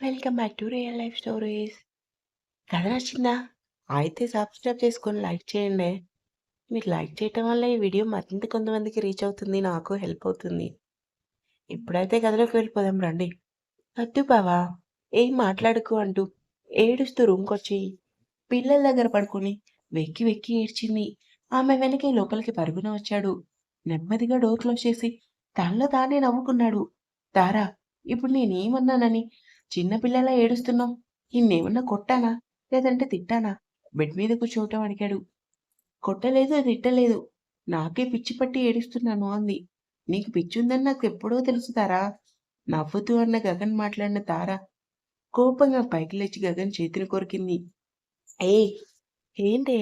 Welcome back to real life stories. కథ నచ్చిందా? అయితే సబ్స్క్రైబ్ చేసుకొని లైక్ చేయండి. మీరు లైక్ చేయటం వల్ల ఈ వీడియో మరింత కొంతమందికి రీచ్ అవుతుంది. నాకు హెల్ప్ అవుతుంది. ఇప్పుడైతే కథలోకి వెళ్ళిపోదాం రండి. వద్దు బావా ఏం మాట్లాడుకు అంటూ ఏడుస్తూ రూమ్‌కొచ్చి పిల్లల దగ్గర పడుకొని వెక్కి వెక్కి ఏడ్చింది. ఆమె వెనకే లోపలికి పరుగున వచ్చాడు. నెమ్మదిగా డోర్ క్లోజ్ చేసి తనలో తానే నవ్వుకున్నాడు. తారా ఇప్పుడు నేనేమన్నానని చిన్న పిల్లలా ఏడుస్తున్నావు? నిన్నేమన్నా కొట్టానా? లేదంటే తిట్టానా? బెడ్ మీద కూర్చోవటం అడిగాడు. కొట్టలేదు, తిట్టలేదు. నాకే పిచ్చి పట్టి ఏడుస్తున్నాను అంది. నీకు పిచ్చుందని నాకు ఎప్పుడో తెలుసు తారా. నవ్వుతూ అన్న గగన్ మాట్లాడిన తార కోపంగా పైకి లేచి గగన్ చేతిని కొరికింది. ఏ ఏంటే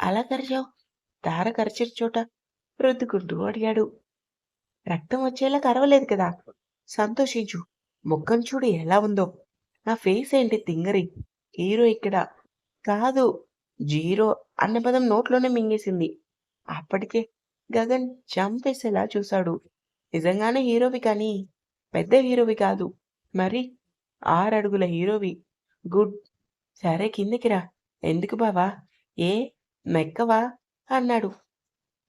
అలా కరిచావు? తార కరిచిన చోట రుద్దుకుంటూ అడిగాడు. రక్తం వచ్చేలా కరవలేదు కదా! సంతోషించు. ముఖం చూడు ఎలా ఉందో. నా ఫేస్ ఏంటి తింగరి. హీరో ఇక్కడ. కాదు జీరో అన్న పదం నోట్లోనే మింగేసింది. అప్పటికే గగన్ చంపేసేలా చూశాడు. నిజంగానే హీరోవి కానీ పెద్ద హీరోవి కాదు. మరి ఆరడుగుల హీరోవి. గుడ్. సరే కిందకి రా. ఎందుకు బావా? ఏ మెక్కవా? అన్నాడు.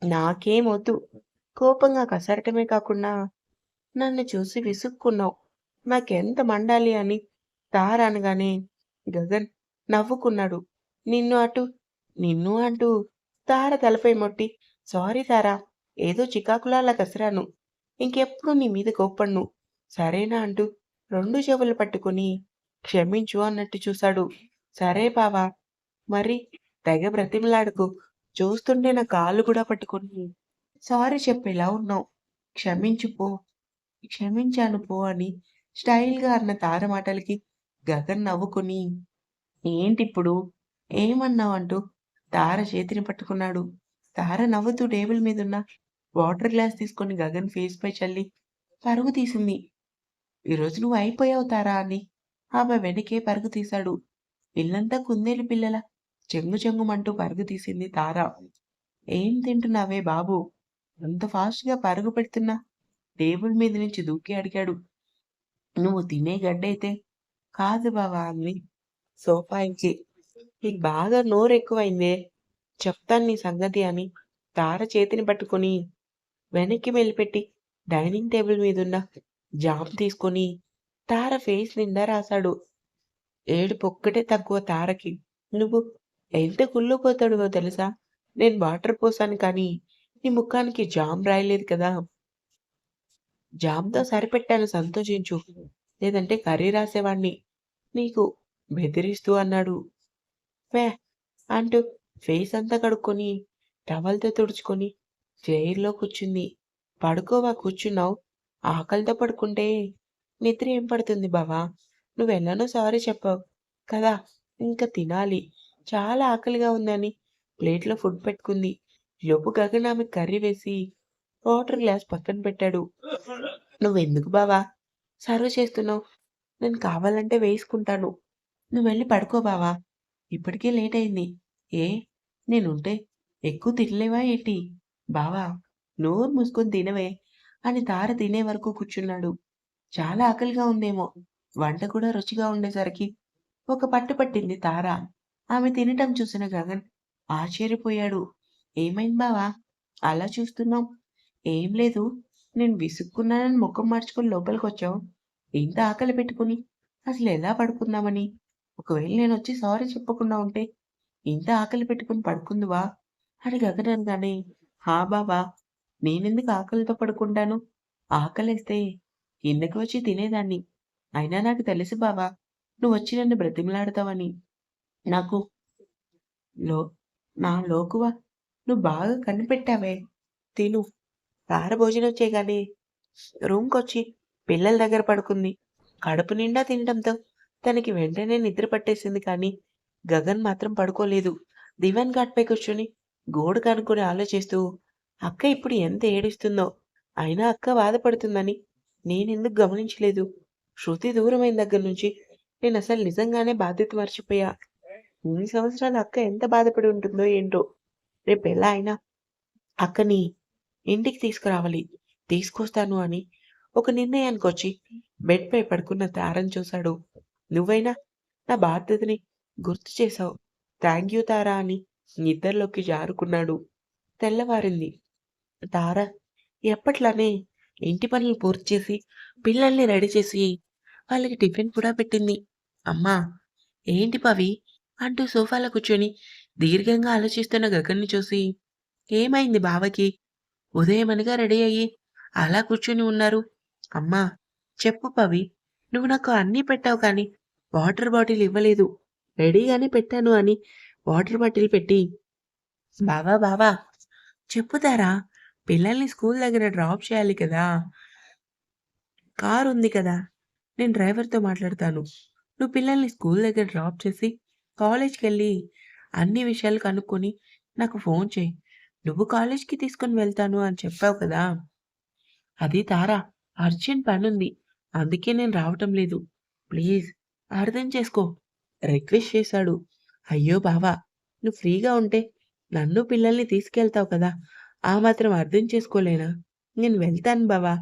నాకేం వద్దు. కోపంగా కసరటమే కాకుండా నన్ను చూసి విసుక్కున్నావు. నాకెంత మండాలి అని తార అనగానే గగన్ నవ్వుకున్నాడు. నిన్ను అటు నిన్ను అంటూ తార తలపై మొట్టి సారీ తారా ఏదో చికాకులాలా కసిరాను. ఇంకెప్పుడు నీ మీద కోప్పడ్ను. సరేనా అంటూ రెండు చెవులు పట్టుకొని క్షమించు అన్నట్టు చూశాడు. సరే బావా మరి తెగ బ్రతిమలాడుకు చూస్తుంటే నా కాళ్ళు కూడా పట్టుకుని సారీ చెప్పేలా ఉన్నావు. క్షమించు పో. క్షమించాను పో అని స్టైల్‌గా అన్న తార మాటలకి గగన్ నవ్వుకుని ఏంటిప్పుడు? ఏమన్నావంటూ తార చేతిని పట్టుకున్నాడు. తార నవ్వుతూ టేబుల్ మీదున్న వాటర్ గ్లాస్ తీసుకొని గగన్ ఫేస్ పై చల్లి పరుగు తీసింది. ఈరోజు నువ్వు అయిపోయావు తారా అని ఆమె వెనకే పరుగు తీశాడు. ఇల్లంతా కుందేలు పిల్లల చెంగు చెంగుమంటూ పరుగు తీసింది తార. ఏం తింటున్నావే బాబూ? అంత ఫాస్ట్‌గా పరుగు పెడుతున్నా టేబుల్ మీద నుంచి దూకి అడిగాడు. నువ్వు తినే గడ్డైతే కాదు బావా అంది సోఫా నీకు బాగా నోరెక్కువైందే. చెప్తాను నీ సంగతి అని తార చేతిని పట్టుకొని వెనక్కి మెలిపెట్టి డైనింగ్ టేబుల్ మీదున్న జామ్ తీసుకొని తార ఫేస్ నిండా రాశాడు. ఏడుపొక్కటే తక్కువ తారకి. నువ్వు ఎంత కుళ్ళుకోతాడివో తెలుసా? నేను వాటర్ పోసాను కానీ నీ ముఖానికి జామ్ రాయలేదు కదా! జామ్‌తో సరిపెట్టాను సంతోషించు. లేదంటే కర్రీ రాసేవాణ్ణి. నీకు బెదిరిస్తూ అన్నాడు. ఫే అంటూ ఫేస్ అంతా కడుక్కొని టవల్‌తో తుడుచుకొని చైర్‌లో కూర్చుంది. పడుకోవా కూర్చున్నావు? ఆకలితో పడుకుంటే నిద్ర ఏం పడుతుంది బావా? నువ్వెలానో సారీ చెప్పావు కదా! ఇంకా తినాలి. చాలా ఆకలిగా ఉందని ప్లేట్‌లో ఫుడ్ పెట్టుకుంది. లోపు గగన్ ఆమె కర్రీ వేసి వాటర్ గ్లాస్ పక్కన పెట్టాడు. నువ్వెందుకు బావా సర్వ్ చేస్తున్నావు? నేను కావాలంటే వేసుకుంటాను. నువ్వు వెళ్ళి పడుకో బావా. ఇప్పటికే లేట్ అయింది. ఏ నేనుంటే ఎక్కువ తినలేవా ఏంటి? బావా నోరు మూసుకొని తినవే అని తార తినే వరకు కూర్చున్నాడు. చాలా ఆకలిగా ఉందేమో. వంట కూడా రుచిగా ఉండేసరికి ఒక పట్టు పట్టింది తార. ఆమె తినటం చూసిన గగన్ ఆశ్చర్యపోయాడు. ఏమైంది బావా? అలా చూస్తున్నావు? ఏం లేదు. నేను విసుక్కున్నానని ముఖం మార్చుకొని లోపలికొచ్చావు. ఇంత ఆకలి పెట్టుకుని అసలు ఎలా పడుకుందామని. ఒకవేళ నేను వచ్చి సారీ చెప్పకుండా ఉంటే ఇంత ఆకలి పెట్టుకుని పడుకుందువా? అని గగనాను కానీ హా బావా! నేనెందుకు ఆకలితో పడుకుంటాను? ఆకలిస్తే కిందకి వచ్చి తినేదాన్ని. అయినా నాకు తెలుసు బావా! నువ్వొచ్చి నన్ను బ్రతిమలాడతావని నాకు లో నా లోకువా నువ్వు బాగా కనిపెట్టావే. తిను. సార భోజనం చేయగానే రూమ్‌కొచ్చి పిల్లల దగ్గర పడుకుంది. కడుపు నిండా తినడంతో తనకి వెంటనే నిద్ర పట్టేసింది కానీ గగన్ మాత్రం పడుకోలేదు. దివాన్ ఘాట్పై కూర్చొని గోడు కనుక్కొని ఆలోచిస్తూ అక్క ఇప్పుడు ఎంత ఏడుస్తుందో. అయినా అక్క బాధపడుతుందని నేనెందుకు గమనించలేదు. శృతి దూరమైన దగ్గర నుంచి నేను అసలు నిజంగానే బాధ్యత మర్చిపోయా. ఇన్ని సంవత్సరాలు అక్క ఎంత బాధపడి ఉంటుందో ఏంటో. రేపు ఎలా అయినా అక్కని ఇంటికి తీసుకురావాలి. తీసుకొస్తాను అని ఒక నిర్ణయానికి వచ్చి బెడ్‌పై పడుకున్న తారని చూశాడు. నువ్వైనా నా బాధ్యతని గుర్తు చేశావు. థ్యాంక్ యూ తారా అని నిద్రలోకి జారుకున్నాడు. తెల్లవారింది. తార ఎప్పట్లానే ఇంటి పనులు పూర్తి చేసి, పిల్లల్ని రెడీ చేసి, వాళ్ళకి టిఫిన్ కూడా పెట్టింది. అమ్మా! ఏంటి పవి? అంటూ సోఫాలో కూర్చొని దీర్ఘంగా ఆలోచిస్తున్న గగన్ని చూసి, ఏమైంది బావకి? ఉదయమనిగా రెడీ అయ్యి అలా కూర్చొని ఉన్నారు. అమ్మా! చెప్పు పవి. నువ్వు నాకు అన్నీ పెట్టావు కానీ, వాటర్ బాటిల్ ఇవ్వలేదు. రెడీగానే పెట్టాను అని వాటర్ బాటిల్ పెట్టి, బావా బావా! చెప్పుతారా పిల్లల్ని స్కూల్ దగ్గర డ్రాప్ చేయాలి కదా! కారు ఉంది కదా! నేను డ్రైవర్‌తో మాట్లాడతాను. నువ్వు పిల్లల్ని స్కూల్ దగ్గర డ్రాప్ చేసి, కాలేజ్కి వెళ్ళి అన్ని విషయాలు కనుక్కొని నాకు ఫోన్ చేయి నువ్వు కాలేజ్‌కి తీసుకొని వెళ్తాను అని చెప్పావు కదా! అది తారా! అర్జెంట్ పనుంది. అందుకే నేను రావటం లేదు. ప్లీజ్ అర్థం చేసుకో. రిక్వెస్ట్ చేశాడు. అయ్యో బావా! నువ్వు ఫ్రీగా ఉంటే నన్ను పిల్లల్ని తీసుకెళ్తావు కదా! ఆ మాత్రం అర్థం చేసుకోలేనా? నేను వెళ్తాను బావా!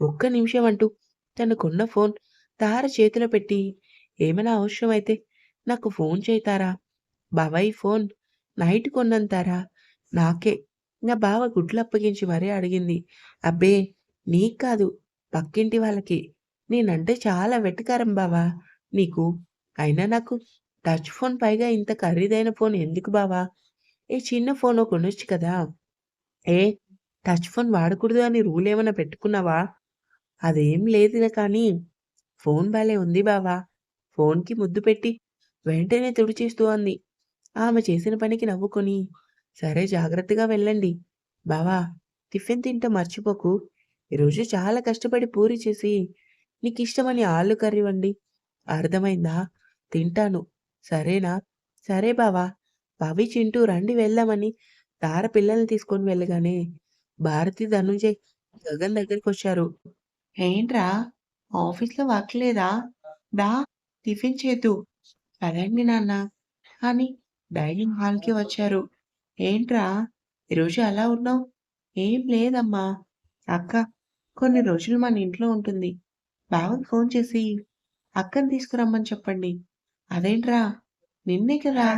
ఒక్క నిమిషం అంటూ తనకున్న ఫోన్ తార చేతిలో పెట్టి, ఏమైనా అవసరం అయితే నాకు ఫోన్ చేయి బాబాయ్ ఈ ఫోన్ నైట్ కొన్నాను తారా! నాకే. నా బావ గుడ్లు అప్పగించి మరీ అడిగింది. అబ్బే! నీకు కాదు. పక్కింటి వాళ్ళకి. నేనంటే చాలా వెటకారం బావా నీకు. అయినా నాకు టచ్ ఫోన్ పైగా ఇంత ఖరీదైన ఫోన్ ఎందుకు బావా? ఏ చిన్న ఫోన్ కొనొచ్చు కదా! ఏ టచ్ ఫోన్ వాడకూడదు అని రూల్ ఏమైనా పెట్టుకున్నావా? అదేం లేదులే కానీ, ఫోన్ భలే ఉంది బావా! ఫోన్‌కి ముద్దు పెట్టి వెంటనే తుడిచేస్తూ అంది. ఆమె చేసిన పనికి నవ్వుకొని, సరే జాగ్రత్తగా వెళ్ళండి. బావా! టిఫిన్ తింటే మర్చిపోకు. ఈరోజు చాలా కష్టపడి పూరి చేసి, నీకు ఇష్టమని ఆలు కర్రీ వండి. అర్థమైందా? తింటాను. సరేనా? సరే బావా! పవి, చింటూ రండి వెళ్దామని తార పిల్లల్ని తీసుకొని వెళ్ళగానే, భారతి, ధనుంజయ్ గగన్ దగ్గరికి వచ్చారు ఏంట్రా? ఆఫీస్‌లో వర్క్ లేదా? దా టిఫిన్ చేద్దు అదండి నాన్న అని డైనింగ్ హాల్‌కి వచ్చారు. ఏంట్రా? ఈరోజు అలా ఉన్నావు? ఏం లేదమ్మా. అక్క కొన్ని రోజులు మన ఇంట్లో ఉంటుంది. బావకి ఫోన్ చేసి అక్కని తీసుకురమ్మని చెప్పండి. అదేంట్రా? నిన్నే కదా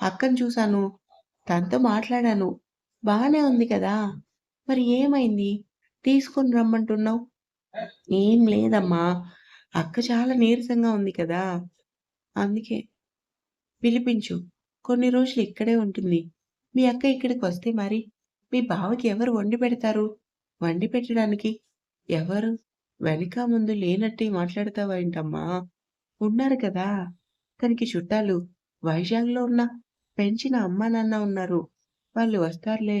అక్కని చూశాను. తనతో మాట్లాడాను. బాగానే ఉంది కదా! మరి ఏమైంది? తీసుకొని రమ్మంటున్నావు? ఏం లేదమ్మా. అక్క చాలా నీరసంగా ఉంది కదా! అందుకే. పిలిపించు. కొన్ని రోజులు ఇక్కడే ఉంటుంది. మీ అక్క ఇక్కడికి వస్తే మరి మీ బావకి ఎవరు వండి పెడతారు? వండి పెట్టడానికి ఎవరు వెనక ముందు లేనట్టే మాట్లాడతావేంటమ్మా? ఉన్నారు కదా! తనకి చుట్టాలు వైజాగ్‌లో ఉన్న పెంచిన అమ్మా, నాన్న ఉన్నారు. వాళ్ళు వస్తారులే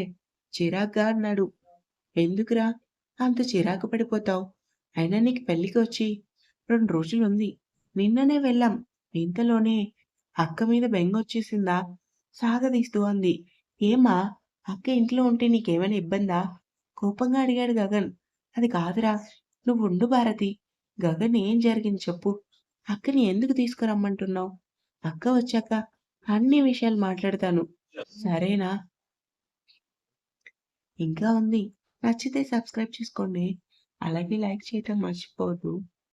చిరాగ్గా అన్నాడు. ఎందుకురా అంత చిరాకు పడిపోతావు? అయినా నీకు పెళ్ళికి వచ్చి రెండు రోజులుంది. నిన్ననే వెళ్ళాం. ఇంతలోనే అక్క మీద బెంగొచ్చేసిందా? సాగదీస్తూ అంది. ఏమా అక్క ఇంట్లో ఉంటే నీకేమైనా ఇబ్బందా? కోపంగా అడిగాడు గగన్. అది కాదురా! నువ్వు ఉండు భారతి. గగన్ ఏం జరిగింది చెప్పు. అక్కని ఎందుకు తీసుకురమ్మంటున్నావు? అక్క వచ్చాక అన్ని విషయాలు మాట్లాడతాను. సరేనా? ఇంకా ఉంది. నచ్చితే సబ్స్క్రైబ్ చేసుకోండి. అలాగే లైక్ చేయటం మర్చిపోవద్దు.